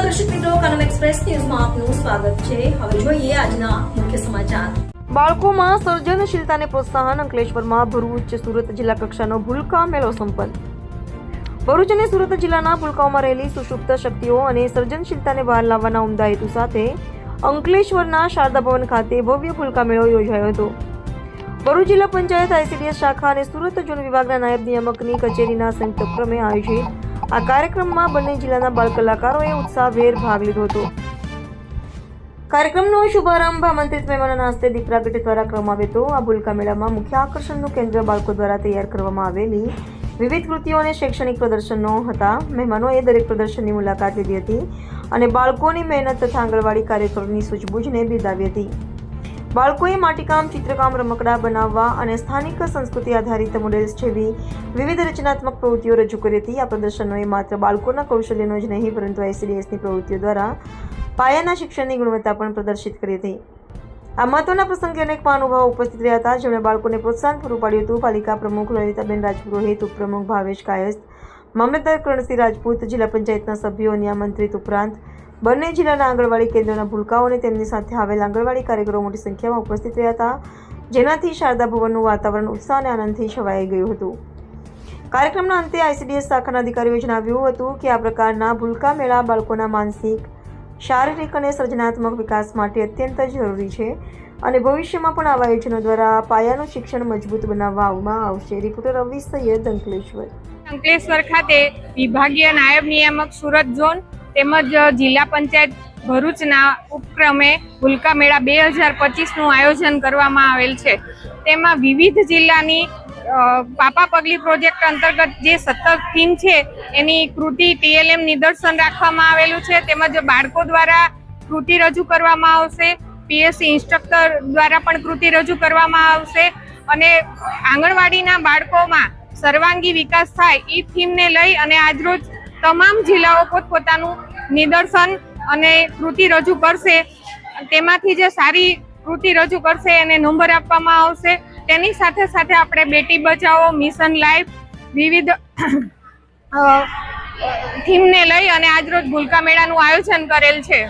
નમસ્કાર દર્શક મિત્રો પ્રોત્સાહન, અંકલેશ્વરમાં ભરૂચ, સુરત જિલ્લા કક્ષાનો ભૂલકા મેળો સંપન્ન. ભરૂચ અને સુરત જિલ્લાના ભૂલકાઓમાં રહેલી સુષુપ્ત શક્તિઓ અને સર્જનશીલતાને બહાર લાવવાના ઉમદા હેતુ સાથે અંકલેશ્વરના શારદા ભવન ખાતે ભવ્ય ભૂલકા મેળો યોજાયો હતો. ભરૂચ જિલ્લા પંચાયત આઈસીડીએસ શાખા અને સુરત ઝોન વિભાગના નાયબ નિયામકની કચેરીના સંયુક્ત ઉપક્રમે આયોજિત આ કાર્યક્રમમાં બંને જિલ્લાના બાળ કલાકારોએ ઉત્સાહભેર ભાગ લીધો હતો. કાર્યક્રમનો શુભારંભ આમંત્રિત મહેમાનોના હસ્તે દીપ પ્રાગટ્ય દ્વારા કરવામાં આવ્યો હતો. આ ભૂલકા મેળામાં મુખ્ય આકર્ષણનું કેન્દ્ર બાળકો દ્વારા તૈયાર કરવામાં આવેલી વિવિધ કૃતિઓ અને શૈક્ષણિક પ્રદર્શનો હતા. મહેમાનોએ દરેક પ્રદર્શનની મુલાકાત લીધી હતી અને બાળકોની મહેનત તથા આંગણવાડી કાર્યકરોની સૂઝબૂછને બિરદાવી હતી. બાળકોએ માટીકામ, ચિત્રકામ, રમકડા બનાવવા અને સ્થાનિક સંસ્કૃતિ આધારિત મોડેલ્સ જેવી વિવિધ રચનાત્મક પ્રવૃત્તિઓ રજૂ કરી હતી. આ પ્રદર્શનોએ માત્ર બાળકોના કૌશલ્યનો જ નહીં, પરંતુ આઈસીડીએસની પ્રવૃત્તિઓ દ્વારા પાયાના શિક્ષણની ગુણવત્તા પણ પ્રદર્શિત કરી હતી. આ મહત્વના પ્રસંગે અનેક મહાનુભાવો ઉપસ્થિત રહ્યા હતા. જેમણે બાળકોને પ્રોત્સાહન પૂરું પાડ્યું હતું. પાલિકા પ્રમુખ લલિતાબેન રાજપુરોહિત, ઉપપ્રમુખ ભાવેશ કાયસ્થ, મામલતદાર કરણસિંહ રાજપૂત, જિલ્લા પંચાયતના સભ્યો આમંત્રિત ઉપરાંત બંને જિલ્લાના આંગણવાડી કેન્દ્રના ભૂલકાઓ તેમની સાથે આવેલ આંગણવાડી કાર્યકરો મોટી સંખ્યામાં ઉપસ્થિત રહ્યા હતા. જેનાથી શારદા ભવનનું વાતાવરણ ઉત્સાહ અને આનંદથી છવાઈ ગયું હતું. કાર્યક્રમના અંતે આઈસીડીએસ શાખાના અધિકારીઓએ જણાવ્યું હતું કે આ પ્રકારના ભૂલકા મેળા બાળકોના માનસિક, શારીરિક અને સર્જનાત્મક વિકાસ માટે અત્યંત જરૂરી છે અને ભવિષ્યમાં પણ આવા આયોજનો દ્વારા પાયાનું શિક્ષણ મજબૂત બનાવવામાં આવશે. રિપોર્ટર રવિ સૈયદ અંકલેશ્વર. અંકલેશ્વર ખાતે વિભાગીય નાયબ નિયામક સુરત ઝોન તેમજ જિલ્લા પંચાયત ભરૂચના ઉપક્રમે ભૂલકા મેળા બે હજાર પચીસનું આયોજન કરવામાં આવેલ છે. તેમાં વિવિધ જિલ્લાની પાપા પગલી પ્રોજેક્ટ અંતર્ગત જે સતત થીમ છે, એની કૃતિ ટીએલએમ નિદર્શન રાખવામાં આવેલું છે. તેમજ, બાળકો દ્વારા કૃતિ રજૂ કરવામાં આવશે. પીએસસી ઇન્સ્ટ્રક્ટર દ્વારા પણ કૃતિ રજૂ કરવામાં આવશે. અને આંગણવાડીના બાળકોમાં સર્વાંગી વિકાસ થાય એ થીમને લઈ અને આજરોજ તમામ જિલ્લાઓ પોતપોતાનું નિદર્શન અને કૃતિ રજૂ કરશે. તેમાંથી જે સારી કૃતિ રજૂ કરશે એને નંબર આપવામાં આવશે. તેની સાથે સાથે આપણે બેટી બચાવો, મિશન લાઈફ, વિવિધ થીમને લઈ અને આજરોજ ભૂલકા મેળાનું આયોજન કરેલ છે.